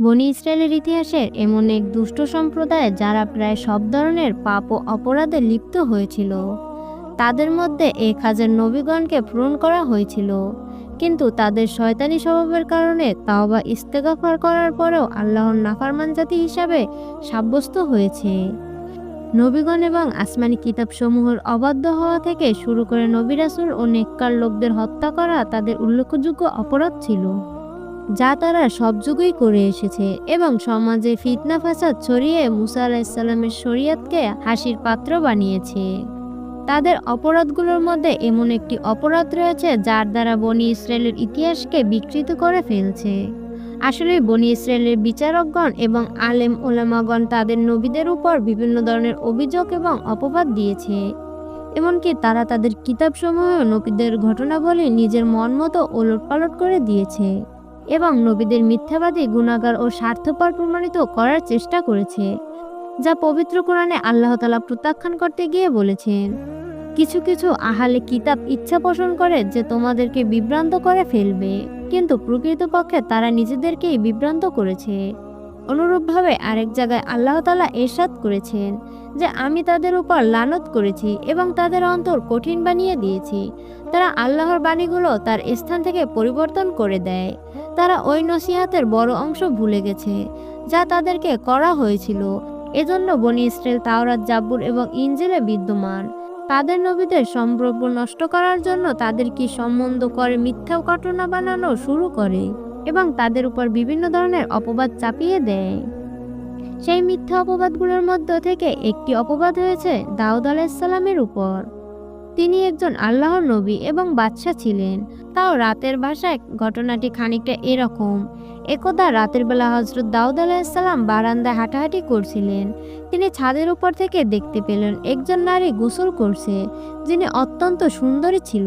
বনি ইসরায়েলের ইতিহাসের এমন এক দুষ্ট সম্প্রদায় যারা প্রায় সব ধরনের পাপ ও অপরাধে লিপ্ত হয়েছিল। তাদের মধ্যে এক হাজার নবীগণকে পূরণ করা হয়েছিল। কিন্তু তাদের শয়তানি স্বভাবের কারণে তাওবা ইস্তেগাফার করার পরেও আল্লাহর নাফারমান জাতি হিসাবে সাব্যস্ত হয়েছে। নবীগণ এবং আসমানি কিতাবসমূহের অবাধ্য হওয়া থেকে শুরু করে নবিরাসুল ও নেককার লোকদের হত্যা করা তাদের উল্লেখযোগ্য অপরাধ ছিল। যা তারা সব যুগেই করে এসেছে এবং সমাজে ফিতনা ফাসাদ ছড়িয়ে মুসা আলাহিসাল্লামের শরিয়াতকে হাসির পাত্র বানিয়েছে। তাদের অপরাধগুলোর মধ্যে এমন একটি অপরাধ রয়েছে যার দ্বারা বনি ইসরায়েলের ইতিহাসকে বিকৃত করে ফেলছে। আসলে বনি ইসরায়েলের বিচারকগণ এবং আলেম ওলামাগণ তাদের নবীদের উপর বিভিন্ন ধরনের অভিযোগ এবং অপবাদ দিয়েছে। এমনকি তারা তাদের কিতাবসমূহেও নবীদের ঘটনাবলী নিজের মন মতো ওলটপালট করে দিয়েছে। এবং নবীদের মিথ্যাবাদী গুণাগার ও স্বার্থপর প্রমাণিত করার চেষ্টা করেছে, যা পবিত্র কোরআনে আল্লাহ তালা প্রত্যাখ্যান করতে গিয়ে বলেছেন কিছু কিছু আহালে কিতাব ইচ্ছা পোষণ করে যে তোমাদেরকে বিভ্রান্ত করে ফেলবে, কিন্তু প্রকৃতপক্ষে তারা নিজেদেরকেই বিভ্রান্ত করেছে। অনুরূপভাবে আরেক জায়গায় আল্লাহ তালা এরশাদ করেছেন যে, আমি তাদের উপর লানত করেছি এবং তাদের অন্তর কঠিন বানিয়ে দিয়েছি। তারা আল্লাহর বাণীগুলো তার স্থান থেকে পরিবর্তন করে দেয়। তারা ওই নসিহাতের বড় অংশ ভুলে গেছে, যা তাদেরকে করা হয়েছিল। এজন্য বনি ইসরায়েল তাওরাত জাব্বুর এবং ইঞ্জিলে বিদ্যমান। তাদের নবীদের সম্পর্ক নষ্ট করার জন্য তাদের কি সম্বন্ধ করে মিথ্যা ঘটনা বানানো শুরু করে এবং তাদের উপর বিভিন্ন ধরনের অপবাদ চাপিয়ে দেয়? সেই মিথ্যা অপবাদগুলোর মধ্য থেকে একটি অপবাদ হয়েছে দাউদ আলাইসাল্লামের উপর। তিনি একজন আল্লাহর নবী এবং বাদশাহ ছিলেন। তাও রাতের ভাষায় ঘটনাটি খানিকটা এরকম। একদা রাতের বেলা হজরত দাউদ আলাইসাল্লাম বারান্দায় হাঁটাহাঁটি করছিলেন। তিনি ছাদের উপর থেকে দেখতে পেলেন একজন নারী গোসল করছে, যিনি অত্যন্ত সুন্দরী ছিল।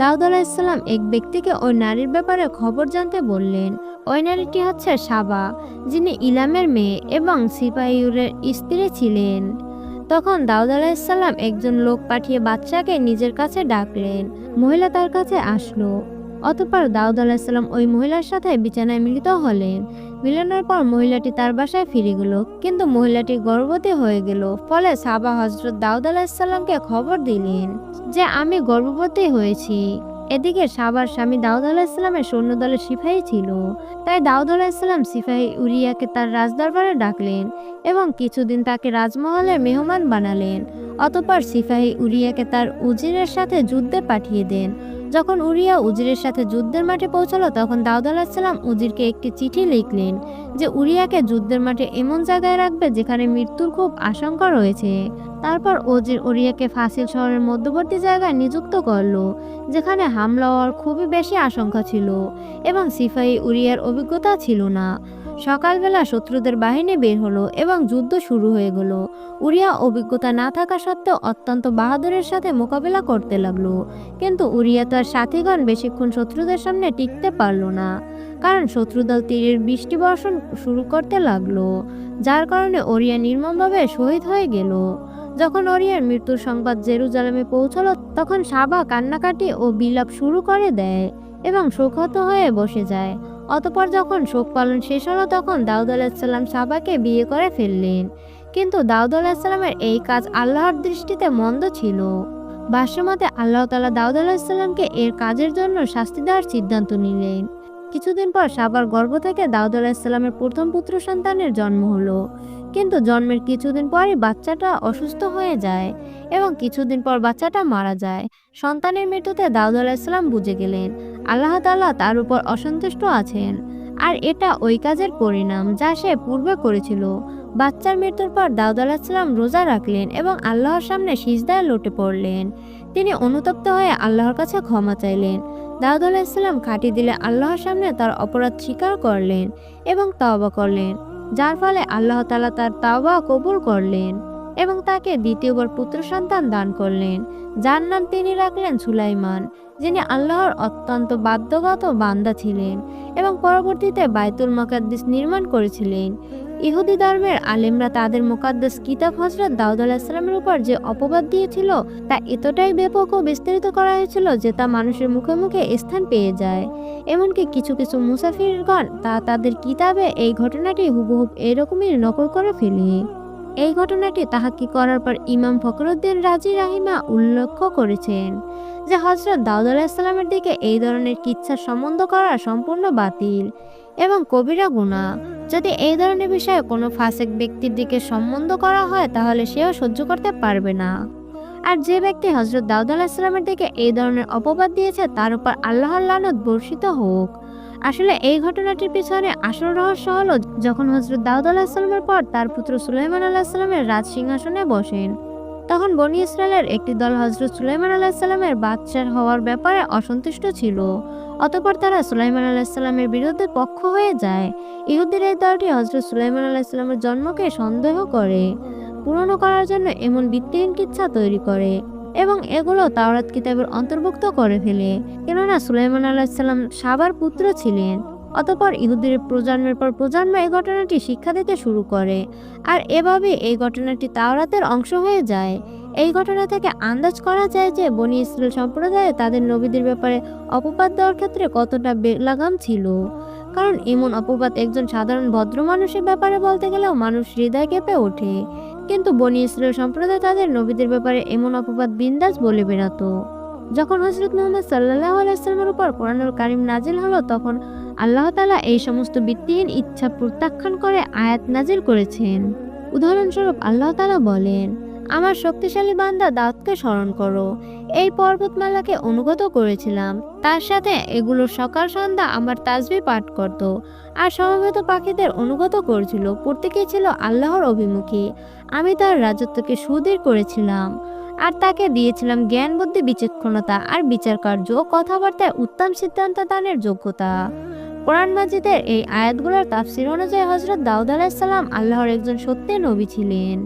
দাউদ আলাইসাল্লাম এক ব্যক্তিকে ওই নারীর ব্যাপারে খবর জানতে বললেন, ওই নারীটি হচ্ছে সাবা, যিনি ইলামের মেয়ে এবং সিপাহিউরের স্ত্রী ছিলেন। তখন দাউদ আলাইসাল্লাম একজন লোক পাঠিয়ে বাচ্চাকে নিজের কাছে ডাকলেন। মহিলা তার কাছে আসলো। অতঃপর দাউদ আলাহিসাল্লাম ওই মহিলার সাথে বিছানায় মিলিত হলেন। মিলনের পর মহিলাটি তার বাসায় ফিরে গেল, কিন্তু মহিলাটি গর্ভবতী হয়ে গেল। ফলে সাবা হজরত দাউদ আলাহিসাল্লামকে খবর দিলেন যে, আমি গর্ভবতী হয়েছি। এদিকে সাবার স্বামী দাউদ আলাহিসাল্লামের সৈন্যদলের সিপাহী ছিল। তাই দাউদ আলাহিসাল্লাম সিপাহী উরিয়াকে তার রাজদরবারে ডাকলেন এবং কিছুদিন তাকে রাজমহলের মেহমান বানালেন। অতপর সিপাহী উরিয়াকে তার উজিরের সাথে যুদ্ধে পাঠিয়ে দেন। যখন উরিয়া উজিরের সাথে যুদ্ধের মাঠে পৌঁছালো, তখন দাউদ আলাহিসাল্লাম উজিরকে একটি চিঠি লিখলেন যে উরিয়াকে যুদ্ধের মাঠে এমন জায়গায় রাখবে যেখানে মৃত্যুর খুব আশঙ্কা রয়েছে। তারপর ওজির উরিয়াকে ফাসিল শহরের মধ্যবর্তী জায়গায় নিযুক্ত করল, যেখানে হামলা হওয়ার খুবই বেশি আশঙ্কা ছিল এবং সিফাই উরিয়ার অভিজ্ঞতা ছিল না। সকালবেলা শত্রুদের বাহিনী বের হলো এবং যুদ্ধ শুরু হয়ে গেল। উড়িয়া অভিজ্ঞতা না থাকা সত্ত্বেও অত্যন্ত বাহাদুরের সাথে মোকাবেলা করতে লাগল। কিন্তু উড়িয়া তার সাথীগণ বেশিক্ষণ শত্রুদের সামনে টিকতে পারল না, কারণ শত্রুদল তীরের বৃষ্টি বর্ষণ শুরু করতে লাগল, যার কারণে ওরিয়া নির্মমভাবে শহীদ হয়ে গেল। যখন ওরিয়ার মৃত্যুর সংবাদ জেরুজালেমে পৌঁছলো, তখন সাবা কান্নাকাটি ও বিলাপ শুরু করে দেয় এবং শোকহত হয়ে বসে যায়। অতপর যখন শোক পালন শেষ হলো তখন দাউদ আলাহিসাল্লাম সাবাকে বিয়ে করে ফেললেন। কিন্তু দাউদ আলাহিসাল্লামের এই কাজ আল্লাহর দৃষ্টিতে মন্দ ছিল। ভাষ্যমতে আল্লাহ তালা দাউদ আলাহিসাল্লামকে এর কাজের জন্য শাস্তি দেওয়ার সিদ্ধান্ত নিলেন। কিছুদিন পর সাবার গর্ভ থেকে দাউদ আলাহিসাল্লামের প্রথম পুত্র সন্তানের জন্ম হলো। কিন্তু জন্মের কিছুদিন পরই বাচ্চাটা অসুস্থ হয়ে যায়। এবং কিছুদিন পর বাচ্চাটা মারা যায়। সন্তানের মৃত্যুতে দাউদ আলাহিসাল্লাম বুঝে গেলেন, আল্লাহ তাআলা তার উপর অসন্তুষ্ট আছেন। আর এটা ওই কাজের পরিণাম যা সে পূর্বে করেছিল। বাচ্চার মৃত্যুর পর দাউদ আলাহিসাল্লাম রোজা রাখলেন এবং আল্লাহর সামনে সিজদায় লটে পড়লেন। তিনি অনুতপ্ত হয়ে আল্লাহর কাছে ক্ষমা চাইলেন। দাউদ আলাহিসাল্লাম খাটি দিলে আল্লাহর সামনে তার অপরাধ স্বীকার করলেন এবং তওবা করলেন, যার ফলে আল্লাহ তাআলা তার তাওবা কবুল করলেন। এবং তাকে দ্বিতীয়বার পুত্র সন্তান দান করলেন, যার নাম তিনি রাখলেন সুলাইমান, যিনি আল্লাহর অত্যন্ত বাধ্যগত বান্দা ছিলেন এবং পরবর্তীতে বায়তুল মকাদ্দিস নির্মাণ করেছিলেন। ইহুদি ধর্মের আলেমরা তাদের মোকাদ্দাস কিতাব হজরত দাউদ আলাহিসাল্লামের উপর যে অপবাদ দিয়েছিল, তা এতটাই ব্যাপক ও বিস্তারিত করা হয়েছিল যে তা মানুষের মুখে মুখে স্থান পেয়ে যায়। এমনকি কিছু কিছু মুসাফিরগণ তা তাদের কিতাবে এই ঘটনাটি হুবহুব এরকমই নকল করে ফেলে। এই ঘটনাটি তাহাকি করার পর ইমাম ফখরুদ্দিন রাজি রাহিমা উল্লেখ করেছেন যে হজরত দাউদ আলাহিসাল্লামের দিকে এই ধরনের কিচ্ছার সম্বন্ধ করা সম্পূর্ণ বাতিল এবং কবিরা গুণা যদি এই ধরনের বিষয়ে কোনো ফাসেক ব্যক্তির দিকে সম্বন্ধ করা হয়, তাহলে সেও সহ্য করতে পারবে না। আর যে ব্যক্তি হজরত দাউদ আলাহিসাল্লামের দিকে এই ধরনের অপবাদ দিয়েছে, তার উপর আল্লাহর লানত বর্ষিত হোক। আসলে এই ঘটনাটির পিছনে আসল রহস্য হলো যখন হজরত দাউদ আলাহিসাল্লামের পর তার পুত্র সুলাইমান আলাহিসাল্লামের রাজ সিংহাসনে বসেন। তখন বনি ইসরায়েলের একটি দল হজরত সুলাইমান আলাহিসাল্লামের বাদশার হওয়ার ব্যাপারে অসন্তুষ্ট ছিল। অতপর তারা সুলাইমান আলাহিসাল্লামের বিরুদ্ধে পক্ষ হয়ে যায়। ইহুদের এই দলটি হজরত সুলাইমান আলাহিসাল্লামের জন্মকে সন্দেহ করে, পূরণ করার জন্য এমন ভিত্তিহীন কিচ্ছা তৈরি করে। এবং এগুলো তাওরাত কিতাবের অন্তর্ভুক্ত করে ফেলে। কেননা সুলাইমান আলাহিসাল্লাম সাবার পুত্র ছিলেন, অতপর ইহুদের প্রজন্মের পর প্রজন্ম এই ঘটনাটি শিক্ষা দিতে শুরু করে। আর এভাবে এই ঘটনাটি তাওরাতের অংশ হয়ে যায়। এই ঘটনা থেকে আন্দাজ করা যায় যে বনি ইসরায়েল সম্প্রদায়ে তাদের নবীদের ব্যাপারে অপবাদ দেওয়ার ক্ষেত্রে কতটা বেলাগাম ছিল। কারণ এমন অপবাদ একজন সাধারণ ভদ্র মানুষের ব্যাপারে বলতে গেলেও মানুষ হৃদয় কেঁপে ওঠে। কিন্তু বনি ইসরায়েল সম্প্রদায় তাদের নবীদের ব্যাপারে এমন অপবাদ বিন্দাস বলে বেড়াতো। যখন হজরত মোহাম্মদ সাল্লাহ আলাইস্লামের উপর কোরআনুল কারিম নাজিল হলো, তখন আল্লাহ তালা এই সমস্ত ভিত্তিহীন ইচ্ছা প্রত্যাখ্যান করে আয়াত নাজিল করেছেন। উদাহরণস্বরূপ আল্লাহ তালা বলেন, আমার শক্তিশালী বান্দা দাউদকে স্মরণ করো। এই পর্বতমালাকে অনুগত করেছিলাম। তার সাথে এগুলো সকাল সন্ধ্যা আমার তাজবি পাঠ করত। আর সমবেত পাখিদের অনুগত করেছিল। প্রত্যেকেই ছিল আল্লাহর অভিমুখী। আমি তার রাজত্বকে সুদৃঢ় করেছিলাম আর তাকে দিয়েছিলাম জ্ঞান বুদ্ধি বিচক্ষণতা আর বিচার কার্য কথাবার্তায় উত্তম সিদ্ধান্ত দানের যোগ্যতা। কোরআন মাজিদের এই আয়াতগুলোর তাফসির অনুযায়ী হজরত দাউদ আলাহিসাল্লাম আল্লাহর একজন সত্যি নবী ছিলেন,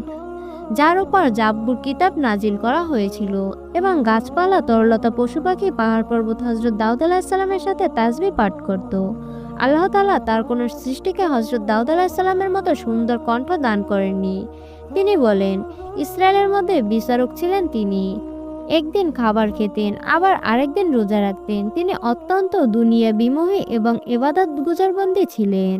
যার উপর জাব্বুর কিতাব নাজিল করা হয়েছিল এবং গাছপালা, তরলতা পশু পাখি, পাহাড় পর্বত হজরত দাউদ আলাহিসাল্লামের সাথে তাজবি পাঠ করত। আল্লাহ তালা তার কোনো সৃষ্টিকে হজরত দাউদ আলাহিসাল্লামের মতো সুন্দর কণ্ঠ দান করেননি। তিনি বলেন, ইসরায়েলের মধ্যে বিচারক ছিলেন তিনি। একদিন খাবার খেতেন, আবার আরেকদিন রোজা রাখতেন। তিনি অত্যন্ত দুনিয়া বিমোহী এবং এবাদত গুজারবন্দী ছিলেন।